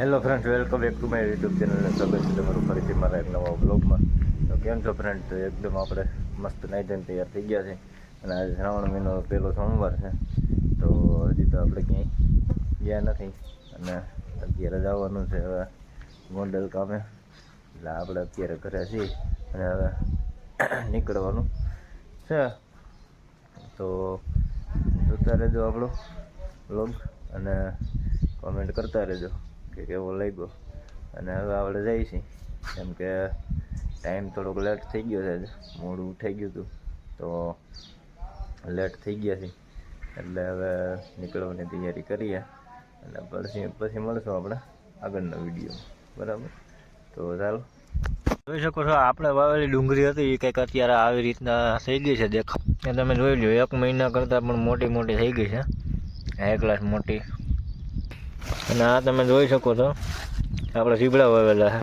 Hello friend welcome back to my YouTube ચેનલને સ્વાગત છે તમારું ફરીથી મારા એક નવા બ્લોગમાં તો કેમ છો ફ્રેન્ડ તો એકદમ આપણે મસ્ત નાઈ ધોઈને તૈયાર થઈ ગયા છે. અને આજે શ્રાવણ મહિનો પહેલો સોમવાર છે. તો હજી તો આપણે ક્યાંય ગયા નથી. અને અત્યારે જવાનું છે હવે ગોંડલ કામે. એટલે આપણે અત્યારે ઘરે છીએ અને હવે નીકળવાનું છે. તો જોતા રહેજો આપણો બ્લોગ અને કોમેન્ટ કરતા રહેજો. કે કેવો લાગ્યો? અને હવે આપણે જઈએ કેમ કે ટાઈમ થોડોક લેટ થઈ ગયો છે. મોડું થઈ ગયું હતું. તો લેટ થઈ ગયા છે એટલે હવે નીકળવાની તૈયારી કરીએ. અને પછી પછી મળશું આપણે આગળના વીડિયો બરાબર? તો ચાલો. જોઈ શકો છો, આપણે વાવેલી ડુંગળી હતી. એ કંઈક અત્યારે આવી રીતના થઈ ગઈ છે દેખા એ તમે જોઈ લો એક મહિના કરતાં પણ મોટી મોટી થઈ ગઈ છે. હાઈ ક્લાસ મોટી. અને આ તમે જોઈ શકો છો, આપણે રીબડા વાવેલા છે.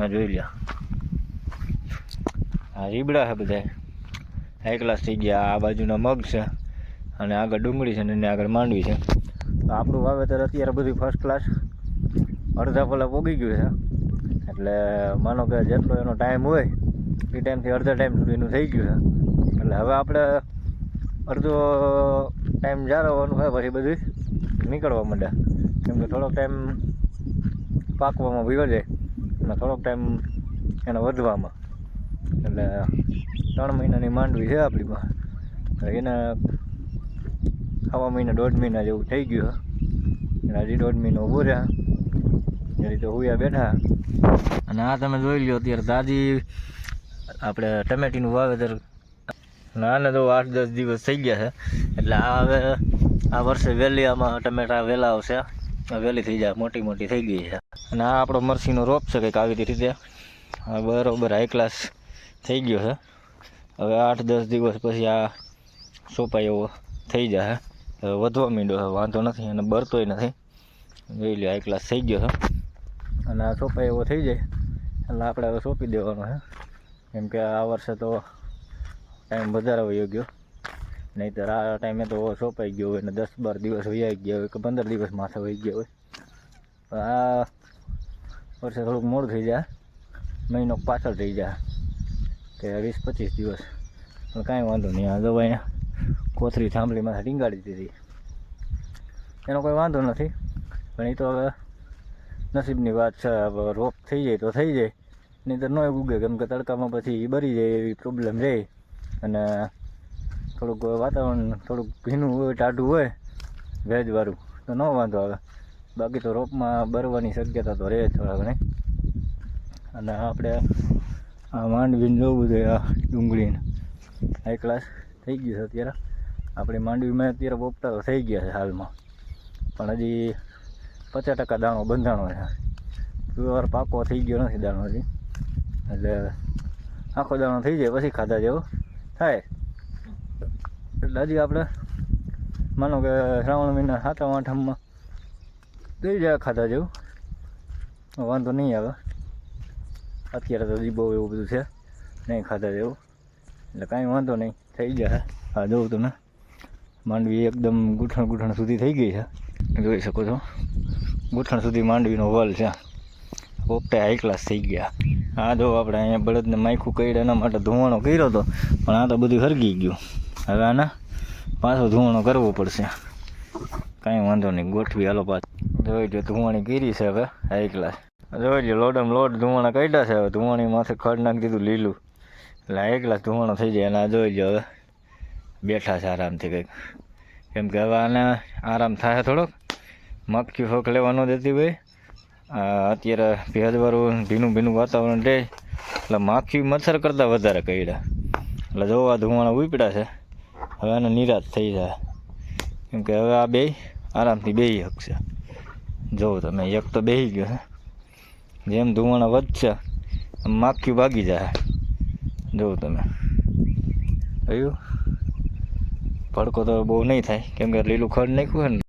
આ જોઈ લ્યો. આ રીબડા છે બધા. એકલાસ થઈ ગયા, આ બાજુના મગ છે, અને આગળ ડુંગળી છે, અને આગળ માંડવી છે. તો આપણું વાવેતર અત્યારે બધું ફર્સ્ટ ક્લાસ અડધા પલા પોગી ગયું છે. એટલે માનો કે જેટલો એનો ટાઈમ હોય, એ ટાઈમથી અડધા ટાઈમ સુધીનું થઈ ગયું છે. એટલે હવે આપણે અડધો ટાઈમ જાળવવાનું હોય, પછી બધું નીકળવા માંડ્યા કેમ કે થોડોક ટાઈમ પાકવામાં ભીવો જાય અને થોડોક ટાઈમ એને વધવામાં. એટલે ત્રણ મહિનાની માંડવી છે આપણીમાં પાસે. એને આવા મહિના દોઢ મહિના જેવું થઈ ગયું અને હજી દોઢ મહિનો ઊભો રહ્યા. એ રીતે હુયા બેઠા. અને આ તમે જોઈ લો અત્યારે દાદી આપણે ટમેટીનું વાવેતર આને તો આઠ દસ દિવસ થઈ ગયા છે. એટલે આ હવે આ વર્ષે વહેલી આમાં ટમેટા વહેલા આવશે વહેલી થઈ જાય, મોટી મોટી થઈ ગઈ છે. અને આ આપણો મરસીનો રોપ છે કંઈક આવી રીતે બરોબર હાઈ ક્લાસ થઈ ગયો છે. હવે આઠ દસ દિવસ પછી આ સોપાઈ એવો થઈ જાય હવે વધવા માંડ્યો છે, વાંધો નથી અને બરતોય નથી. જોઈ લો હાઈ ક્લાસ થઈ ગયો છે. અને આ સોપાઈ એવો થઈ જાય, એટલે આપણે હવે સોંપી દેવાનો છે. કેમ કે આ વર્ષે તો ટાઈમ વધારે વયો ગયો. નહીંતર આ ટાઈમે તો સોંપાઈ ગયો હોય ને દસ બાર દિવસ વૈયા ગયા હોય કે પંદર દિવસ માથે વહી ગયા હોય. આ વર્ષે થોડુંક મોડું થઈ જાય. મહિનો પાછળ થઈ જાય. કે વીસ પચીસ દિવસ. પણ કાંઈ વાંધો નહીં. આ દવા અહીંયા કોથરી થાંભલી માથે ટીંગાડી દીધી. એનો કોઈ વાંધો નથી. પણ એ તો હવે નસીબની વાત છે. રોપ થઈ જાય તો થઈ જાય. નહીં તો ન ઉગે કેમ કે તડકામાં પછી બરી જાય એવી પ્રોબ્લેમ રહે અને થોડુંક વાતાવરણ થોડુંક ભીનું હોય, ટાઢું હોય ભેજવાળું તો ન વાંધો આવે. બાકી તો રોપમાં બરવાની શક્યતા તો રહે થોડા ઘણી. અને આપણે આ માંડવીને જોવું જોઈએ આ ડુંગળીને. હાઈ ક્લાસ થઈ ગયું છે અત્યારે. આપણી માંડવીમાં અત્યારે પોપટા તો થઈ ગયા છે હાલમાં. પણ હજી પચાસ ટકા દાણો બંધાણો છે. પ્યોર પાકો થઈ ગયો નથી દાણો હજી. એટલે આખો દાણો થઈ જાય, પછી ખાધા જેવો થાય. એટલે હજી આપણે, માનો કે શ્રાવણ મહિના સાતમ આઠમમાં દઈ જાય ખાધા જેવું. વાંધો નહીં આવે. અત્યારે તો હજી બહુ એવું બધું છે, નહીં ખાધા જેવું. એટલે કાંઈ વાંધો નહીં, થઈ જાય આ જોઉં તમે માંડવી એકદમ ગૂંઠણ ગૂંઠણ સુધી થઈ ગઈ છે. જોઈ શકો છો. ગૂંઠણ સુધી માંડવીનો વલ છે. પોપટે હાઈ ક્લાસ થઈ ગયા. આ જો આપણે અહીંયા બળદને માયખું કર્યું, એના માટે ધોવાણો કર્યો હતો પણ આ તો બધું હરગી ગયું. હવે આના પાછો ધુવાણો કરવો પડશે. કાંઈ વાંધો નહીં, ગોઠવી હાલો પાછ. જોઈ લો ધુવાણી કીરી છે હવે હાઈ ક્લાસ જોઈ લો લોડમ લોડ ધુવાણા કાઢ્યા છે હવે ધુવાણી માથે ખડ નાખી દીધું લીલું. એટલે હાઈ ક્લાસ ધુવાણો થઈ જાય, અને આ જોઈ લો હવે, બેઠા છે આરામથી કંઈક. કેમ કે હવે આને આરામ થાય થોડોક. મક્કી ફોક લેવાનો દેતી ભાઈ. અત્યારે ભેજવાળું ભીનું ભીનું વાતાવરણ રહે એટલે માખી મચ્છર કરતાં વધારે કર્યા એટલે જોવા ધુવાણા ઉપડ્યા છે. હવે આને નિરાશ થઈ જાય. કેમ કે હવે આ બે આરામથી બે શકશે. જોવો તમે એક તો બેસી ગયો છે જેમ ધુવાણા વધશે માખી ભાગી જાય જોવો તમે. જોયું ભડકો તો બહુ નહીં થાય. કેમ કે લીલું ખડ નાખ્યું હોય ને.